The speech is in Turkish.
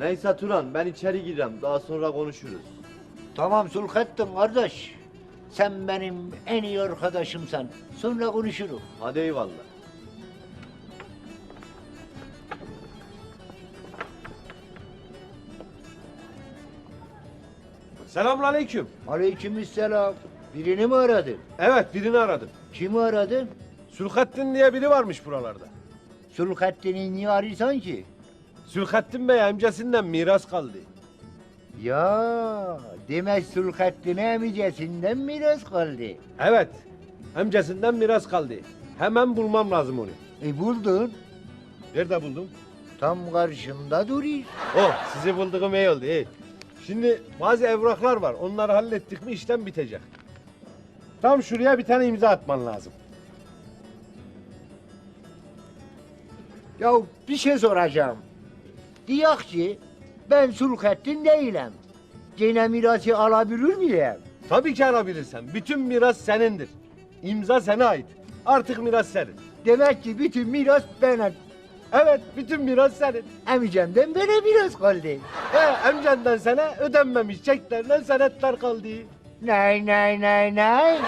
Neyse Turan ben içeri gireceğim. Daha sonra konuşuruz. Tamam Sulhattin kardeş. Sen benim en iyi arkadaşımsan. Sonra konuşuruz. Hadi eyvallah. Selamünaleyküm. Aleykümselam. Birini mi aradın? Evet birini aradım. Kimi aradın? Sülhattin diye biri varmış buralarda. Sulhattin'i niye arıyorsun ki? Sülhattin Bey amcasından miras kaldı. Ya demek Sulhattin'e emicesinden miras kaldı. Evet. Amcasından miras kaldı. Hemen bulmam lazım onu. E buldun. Nerede buldum? Tam karşımda duruyor. Oh sizi bulduğum iyi oldu iyi. Şimdi bazı evraklar var. Onları hallettik mi işlem bitecek. Tam şuraya bir tane imza atman lazım. Ya bir şey soracağım. Diyak ki ben Sulhattin değilim. Gene mirası alabilir miyim? Tabii ki alabilirsen. Bütün miras senindir. İmza sana ait. Artık miras senin. Demek ki bütün miras bana. Evet bütün miras senin. Emicemden bana miras kaldı. He, amcandan sana ödenmemiş çeklerle senetler kaldı. Nay nay nay nay.